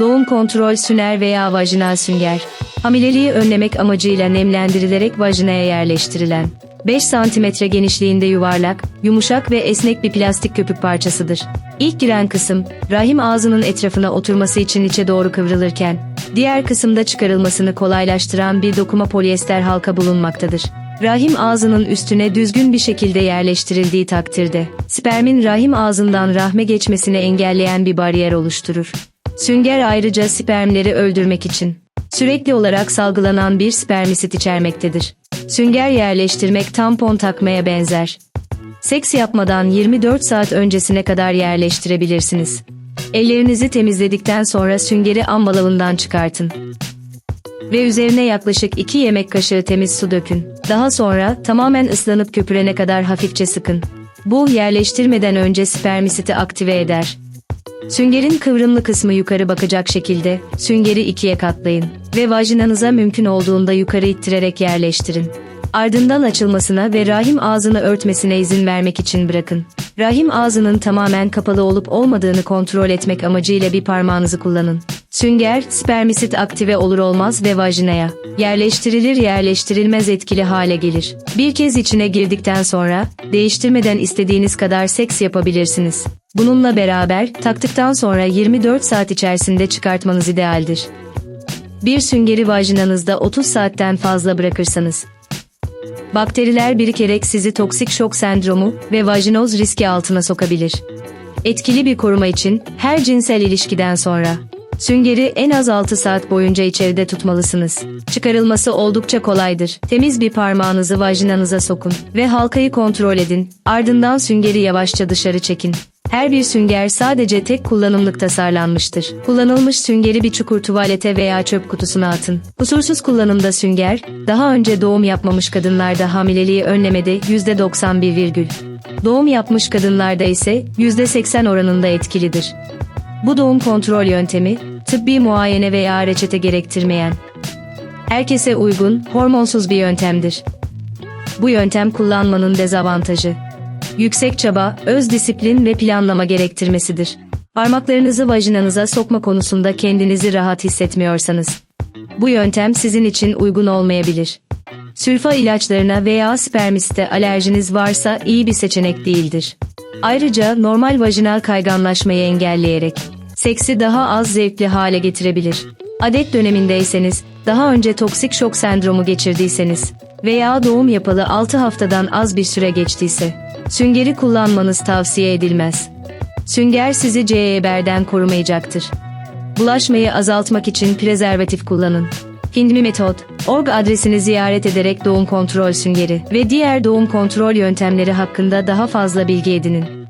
Doğum kontrol süner veya vajinal sünger. Hamileliği önlemek amacıyla nemlendirilerek vajinaya yerleştirilen 5 cm genişliğinde yuvarlak, yumuşak ve esnek bir plastik köpük parçasıdır. İlk giren kısım, rahim ağzının etrafına oturması için içe doğru kıvrılırken, diğer kısımda çıkarılmasını kolaylaştıran bir dokuma polyester halka bulunmaktadır. Rahim ağzının üstüne düzgün bir şekilde yerleştirildiği takdirde, spermin rahim ağzından rahme geçmesini engelleyen bir bariyer oluşturur. Sünger ayrıca spermleri öldürmek için sürekli olarak salgılanan bir spermisit içermektedir. Sünger yerleştirmek tampon takmaya benzer. Seks yapmadan 24 saat öncesine kadar yerleştirebilirsiniz. Ellerinizi temizledikten sonra süngeri ambalavından çıkartın. Ve üzerine yaklaşık 2 yemek kaşığı temiz su dökün. Daha sonra tamamen ıslanıp köpürene kadar hafifçe sıkın. Bu yerleştirmeden önce spermisiti aktive eder. Süngerin kıvrımlı kısmı yukarı bakacak şekilde süngeri ikiye katlayın ve vajinanıza mümkün olduğunda yukarı ittirerek yerleştirin. Ardından açılmasına ve rahim ağzını örtmesine izin vermek için bırakın. Rahim ağzının tamamen kapalı olup olmadığını kontrol etmek amacıyla bir parmağınızı kullanın. Sünger, spermisit aktive olur olmaz ve vajinaya yerleştirilir yerleştirilmez etkili hale gelir. Bir kez içine girdikten sonra değiştirmeden istediğiniz kadar seks yapabilirsiniz. Bununla beraber taktıktan sonra 24 saat içerisinde çıkartmanız idealdir. Bir süngeri vajinanızda 30 saatten fazla bırakırsanız bakteriler birikerek sizi toksik şok sendromu ve vajinoz riski altına sokabilir. Etkili bir koruma için her cinsel ilişkiden sonra süngeri en az 6 saat boyunca içeride tutmalısınız. Çıkarılması oldukça kolaydır. Temiz bir parmağınızı vajinanıza sokun ve halkayı kontrol edin. Ardından süngeri yavaşça dışarı çekin. Her bir sünger sadece tek kullanımlık tasarlanmıştır. Kullanılmış süngeri bir çukur tuvalete veya çöp kutusuna atın. Kusursuz kullanımda sünger, daha önce doğum yapmamış kadınlarda hamileliği önlemede %91 virgül. Doğum yapmış kadınlarda ise %80 oranında etkilidir. Bu doğum kontrol yöntemi, tıbbi muayene veya reçete gerektirmeyen, herkese uygun, hormonsuz bir yöntemdir. Bu yöntem kullanmanın dezavantajı. Yüksek çaba, öz disiplin ve planlama gerektirmesidir. Parmaklarınızı vajinanıza sokma konusunda kendinizi rahat hissetmiyorsanız, bu yöntem sizin için uygun olmayabilir. Sülfa ilaçlarına veya spermiste alerjiniz varsa iyi bir seçenek değildir. Ayrıca normal vajinal kayganlaşmayı engelleyerek seksi daha az zevkli hale getirebilir. Adet dönemindeyseniz, daha önce toksik şok sendromu geçirdiyseniz veya doğum yapalı 6 haftadan az bir süre geçtiyse, süngeri kullanmanız tavsiye edilmez. Sünger sizi CEBR'den korumayacaktır. Bulaşmayı azaltmak için prezervatif kullanın. Hindmi Metot, org adresini ziyaret ederek doğum kontrol süngeri ve diğer doğum kontrol yöntemleri hakkında daha fazla bilgi edinin.